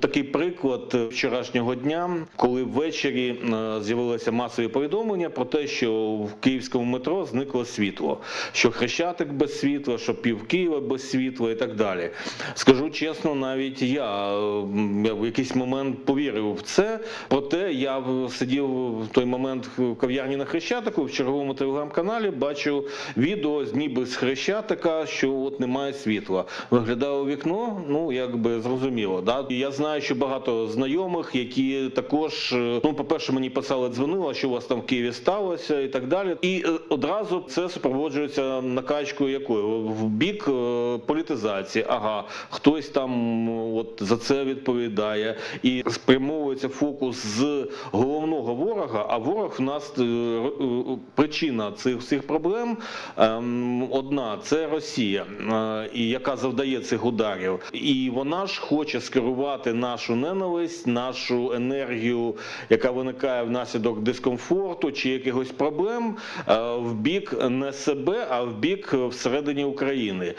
Такий приклад вчорашнього дня, коли ввечері е, з'явилися масові повідомлення про те, що в київському метро зникло світло, що хрещатик без світла, що пів Києва без світла і так далі. Скажу чесно, навіть я, е, я в якийсь момент повірив в це. Проте я сидів в той момент в кав'ярні на хрещатику в черговому телеграм-каналі, бачу відео з ніби з хрещатика, що от немає світла. Виглядав у вікно, ну якби зрозуміло. Да? Я знаю, що багато знайомих, які також, е, ну, по-перше, мені писали, дзвонили, що у вас там в Києві сталося і так далі. І е, одразу це супроводжується накачкою якою в бік е, політизації. Ага, хтось там от за це відповідає і спрямовується фокус з головного ворога. А ворог в нас причина цих всіх проблем ем, одна це Росія, і яка завдає цих ударів, і вона ж хоче скерувати нашу ненависть, нашу енергію, яка виникає внаслідок дискомфорту чи якихось проблем, е, в бік не себе, а в бік всередині України.